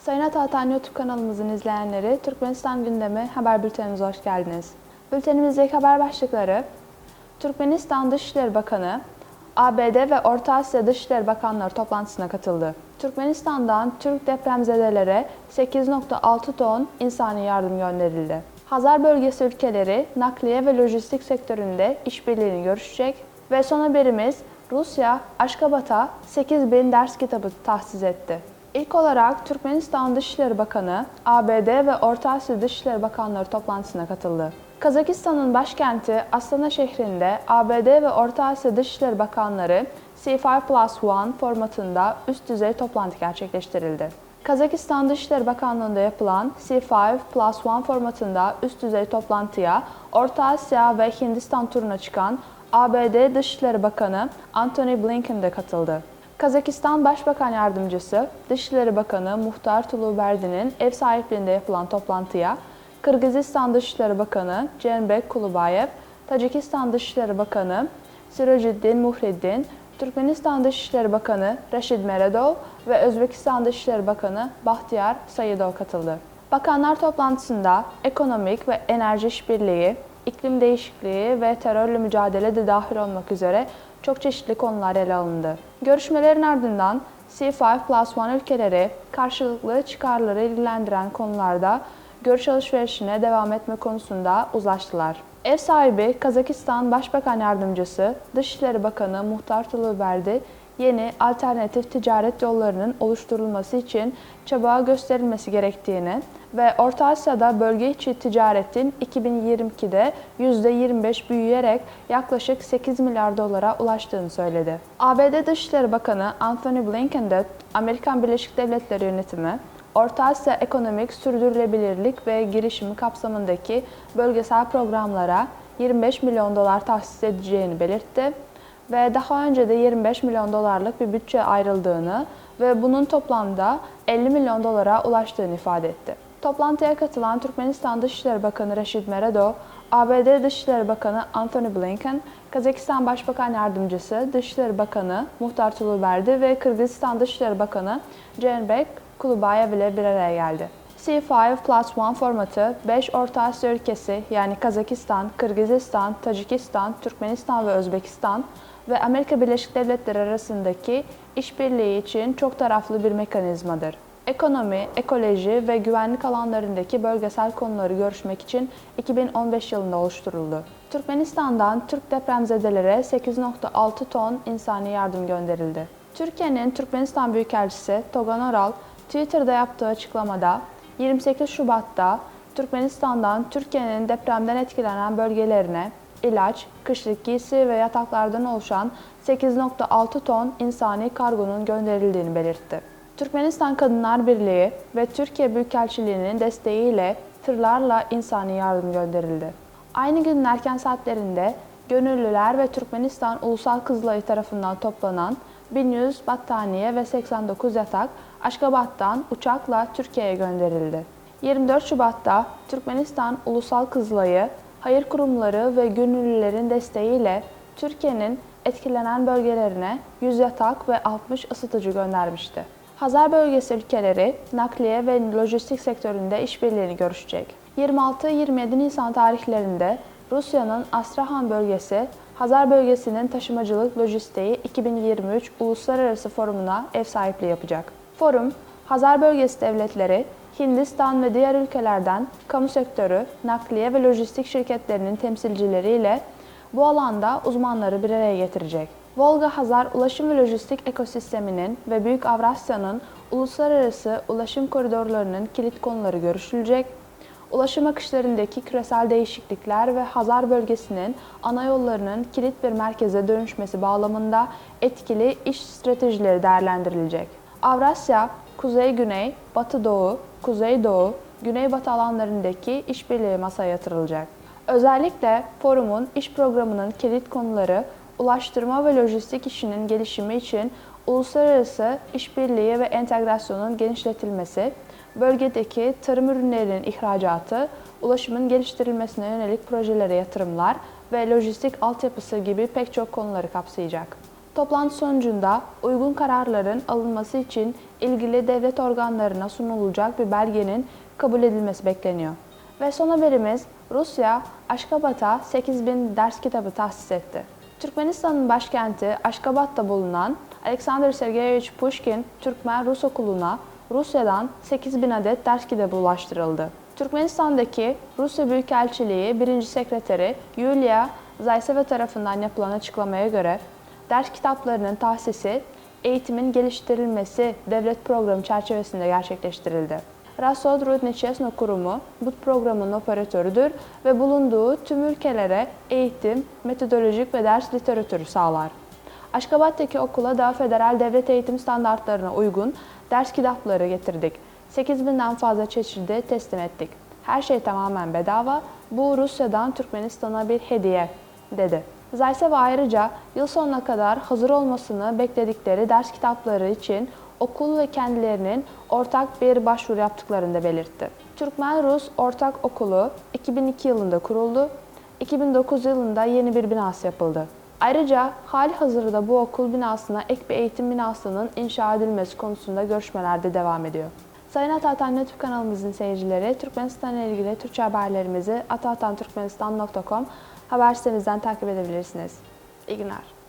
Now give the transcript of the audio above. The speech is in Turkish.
Sayın Atatan YouTube kanalımızın izleyenleri, Türkmenistan gündemi haber bültenimize hoş geldiniz. Bültenimizdeki haber başlıkları, Türkmenistan Dışişleri Bakanı, ABD ve Orta Asya Dışişleri Bakanları toplantısına katıldı. Türkmenistan'dan Türk depremzedelere 8.6 ton insani yardım gönderildi. Hazar bölgesi ülkeleri nakliye ve lojistik sektöründe işbirliğini görüşecek ve son haberimiz Rusya Aşkabat'a 8000 ders kitabı tahsis etti. İlk olarak Türkmenistan Dışişleri Bakanı, ABD ve Orta Asya Dışişleri Bakanları toplantısına katıldı. Kazakistan'ın başkenti Astana şehrinde ABD ve Orta Asya Dışişleri Bakanları C5 Plus One formatında üst düzey toplantı gerçekleştirildi. Kazakistan Dışişleri Bakanlığı'nda yapılan C5 Plus One formatında üst düzey toplantıya Orta Asya ve Hindistan turuna çıkan ABD Dışişleri Bakanı Antony Blinken de katıldı. Kazakistan Başbakan Yardımcısı, Dışişleri Bakanı Muhtar Tuluberdi'nin ev sahipliğinde yapılan toplantıya Kırgızistan Dışişleri Bakanı Cenbek Kulubayev, Tacikistan Dışişleri Bakanı Sirojiddin Muhriddin, Türkmenistan Dışişleri Bakanı Reşid Meredov ve Özbekistan Dışişleri Bakanı Bahtiyar Sayidov katıldı. Bakanlar toplantısında ekonomik ve enerji işbirliği, iklim değişikliği ve terörle mücadele de dahil olmak üzere çok çeşitli konular ele alındı. Görüşmelerin ardından C5 Plus One ülkeleri karşılıklı çıkarları ilgilendiren konularda görüş alışverişine devam etme konusunda uzlaştılar. Ev sahibi Kazakistan Başbakan Yardımcısı Dışişleri Bakanı Muhtar Tuluberdi yeni alternatif ticaret yollarının oluşturulması için çaba gösterilmesi gerektiğini ve Orta Asya'da bölge içi ticaretin 2022'de %25 büyüyerek yaklaşık 8 milyar dolara ulaştığını söyledi. ABD Dışişleri Bakanı Anthony Blinken de Amerikan Birleşik Devletleri yönetimi Orta Asya Ekonomik Sürdürülebilirlik ve Girişimi kapsamındaki bölgesel programlara 25 milyon dolar tahsis edeceğini belirtti ve daha önce de 25 milyon dolarlık bir bütçe ayrıldığını ve bunun toplamda 50 milyon dolara ulaştığını ifade etti. Toplantıya katılan Türkmenistan Dışişleri Bakanı Reşid Meredov, ABD Dışişleri Bakanı Antony Blinken, Kazakistan Başbakan Yardımcısı Dışişleri Bakanı Muhtar Tuluberdi ve Kırgızistan Dışişleri Bakanı Cenbek Kulubayev ile bir araya geldi. C5 Plus One formatı 5 Orta Asya ülkesi yani Kazakistan, Kırgızistan, Tacikistan, Türkmenistan ve Özbekistan ve Amerika Birleşik Devletleri arasındaki işbirliği için çok taraflı bir mekanizmadır. Ekonomi, ekoloji ve güvenlik alanlarındaki bölgesel konuları görüşmek için 2015 yılında oluşturuldu. Türkmenistan'dan Türk depremzedelere 8.6 ton insani yardım gönderildi. Türkiye'nin Türkmenistan Büyükelçisi Togan Oral, Twitter'da yaptığı açıklamada 28 Şubat'ta Türkmenistan'dan Türkiye'nin depremden etkilenen bölgelerine ilaç, kışlık giysi ve yataklardan oluşan 8.6 ton insani kargonun gönderildiğini belirtti. Türkmenistan Kadınlar Birliği ve Türkiye Büyükelçiliği'nin desteğiyle tırlarla insani yardım gönderildi. Aynı günün erken saatlerinde gönüllüler ve Türkmenistan Ulusal Kızılayı tarafından toplanan 1100 battaniye ve 89 yatak Aşkabat'tan uçakla Türkiye'ye gönderildi. 24 Şubat'ta Türkmenistan Ulusal Kızılayı, hayır kurumları ve gönüllülerin desteğiyle Türkiye'nin etkilenen bölgelerine 100 yatak ve 60 ısıtıcı göndermişti. Hazar bölgesi ülkeleri nakliye ve lojistik sektöründe işbirliğini görüşecek. 26-27 Nisan tarihlerinde Rusya'nın Astrahan bölgesi Hazar bölgesinin taşımacılık lojistiği 2023 Uluslararası Forumu'na ev sahipliği yapacak. Forum, Hazar bölgesi devletleri, Hindistan ve diğer ülkelerden kamu sektörü, nakliye ve lojistik şirketlerinin temsilcileriyle bu alanda uzmanları bir araya getirecek. Volga-Hazar ulaşım ve lojistik ekosisteminin ve Büyük Avrasya'nın uluslararası ulaşım koridorlarının kilit konuları görüşülecek. Ulaşım akışlarındaki küresel değişiklikler ve Hazar bölgesinin ana yollarının kilit bir merkeze dönüşmesi bağlamında etkili iş stratejileri değerlendirilecek. Avrasya, kuzey-güney, batı-doğu, kuzey-doğu, güney-batı alanlarındaki işbirliği masaya yatırılacak. Özellikle forumun iş programının kilit konuları ulaştırma ve lojistik işinin gelişimi için uluslararası işbirliği ve entegrasyonun genişletilmesi, bölgedeki tarım ürünlerinin ihracatı, ulaşımın geliştirilmesine yönelik projelere yatırımlar ve lojistik altyapısı gibi pek çok konuları kapsayacak. Toplantı sonucunda uygun kararların alınması için ilgili devlet organlarına sunulacak bir belgenin kabul edilmesi bekleniyor. Ve son haberimiz Rusya Aşkabat'a 8000 ders kitabı tahsis etti. Türkmenistan'ın başkenti Aşkabat'ta bulunan Alexander Sergeyevich Pushkin Türkmen Rus Okulu'na Rusya'dan 8000 adet ders kitabı ulaştırıldı. Türkmenistan'daki Rusya Büyükelçiliği 1. Sekreteri Yulia Zayseva tarafından yapılan açıklamaya göre ders kitaplarının tahsisi eğitimin geliştirilmesi devlet programı çerçevesinde gerçekleştirildi. Rasod Rudničesno Kurumu bu programın operatörüdür ve bulunduğu tüm ülkelere eğitim, metodolojik ve ders literatürü sağlar. Aşkabat'taki okula da federal devlet eğitim standartlarına uygun ders kitapları getirdik. 8000'den fazla çeşidi teslim ettik. Her şey tamamen bedava. Bu Rusya'dan Türkmenistan'a bir hediye, dedi. Zayseva ayrıca yıl sonuna kadar hazır olmasını bekledikleri ders kitapları için okul ve kendilerinin ortak bir başvuru yaptıklarını da belirtti. Türkmen-Rus Ortak Okulu 2002 yılında kuruldu. 2009 yılında yeni bir binası yapıldı. Ayrıca hali hazırda bu okul binasına ek bir eğitim binasının inşa edilmesi konusunda görüşmeler de devam ediyor. Sayın Atatan YouTube kanalımızın seyircileri, Türkmenistan ile ilgili Türkçe haberlerimizi atatanturkmenistan.com haber sitemizden takip edebilirsiniz. İyi günler.